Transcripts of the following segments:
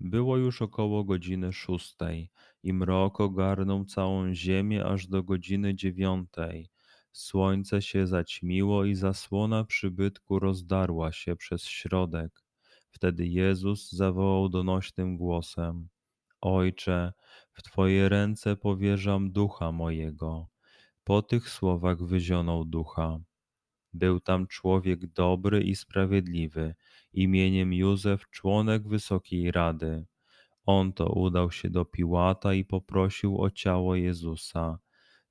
Było już około godziny szóstej i mrok ogarnął całą ziemię aż do godziny dziewiątej. Słońce się zaćmiło i zasłona przybytku rozdarła się przez środek. Wtedy Jezus zawołał donośnym głosem: Ojcze, w Twoje ręce powierzam ducha mojego. Po tych słowach wyzionął ducha. Był tam człowiek dobry i sprawiedliwy, imieniem Józef, członek Wysokiej Rady. On to udał się do Piłata i poprosił o ciało Jezusa.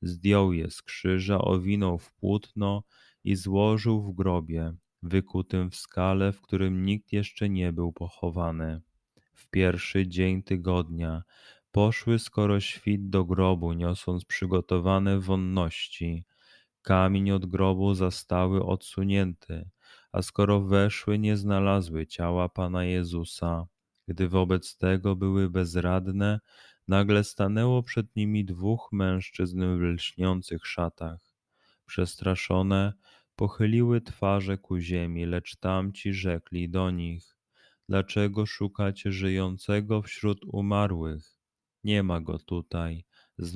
Zdjął je z krzyża, owinął w płótno i złożył w grobie, wykutym w skale, w którym nikt jeszcze nie był pochowany. W pierwszy dzień tygodnia poszły skoro świt do grobu, niosąc przygotowane wonności. Kamień od grobu zastały odsunięty, a skoro weszły, nie znalazły ciała Pana Jezusa. Gdy wobec tego były bezradne, nagle stanęło przed nimi dwóch mężczyzn w lśniących szatach. Przestraszone, pochyliły twarze ku ziemi, lecz tamci rzekli do nich: Dlaczego szukacie żyjącego wśród umarłych? Nie ma go tutaj, z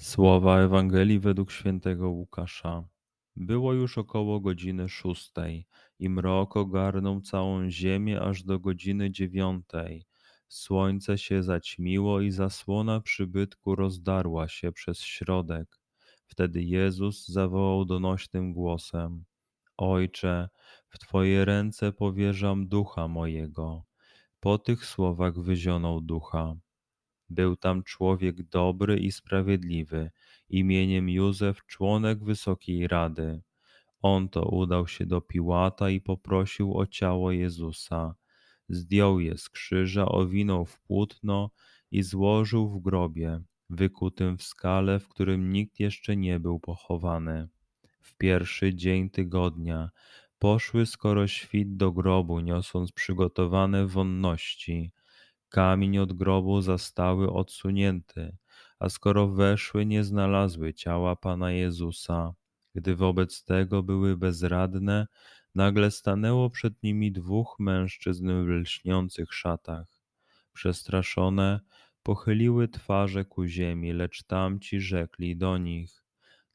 Słowa Ewangelii według świętego Łukasza. Było już około godziny szóstej i mrok ogarnął całą ziemię aż do godziny dziewiątej. Słońce się zaćmiło i zasłona przybytku rozdarła się przez środek. Wtedy Jezus zawołał donośnym głosem: Ojcze, w Twoje ręce powierzam ducha mojego. Po tych słowach wyzionął ducha. Był tam człowiek dobry i sprawiedliwy, imieniem Józef, członek Wysokiej Rady. On to udał się do Piłata i poprosił o ciało Jezusa. Zdjął je z krzyża, owinął w płótno i złożył w grobie, wykutym w skale, w którym nikt jeszcze nie był pochowany. W pierwszy dzień tygodnia poszły skoro świt do grobu, niosąc przygotowane wonności. Kamień od grobu zastały odsunięty, a skoro weszły, nie znalazły ciała Pana Jezusa. Gdy wobec tego były bezradne, nagle stanęło przed nimi dwóch mężczyzn w lśniących szatach. Przestraszone, pochyliły twarze ku ziemi, lecz tamci rzekli do nich: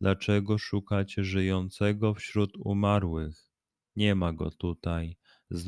Dlaczego szukacie żyjącego wśród umarłych? Nie ma go tutaj, z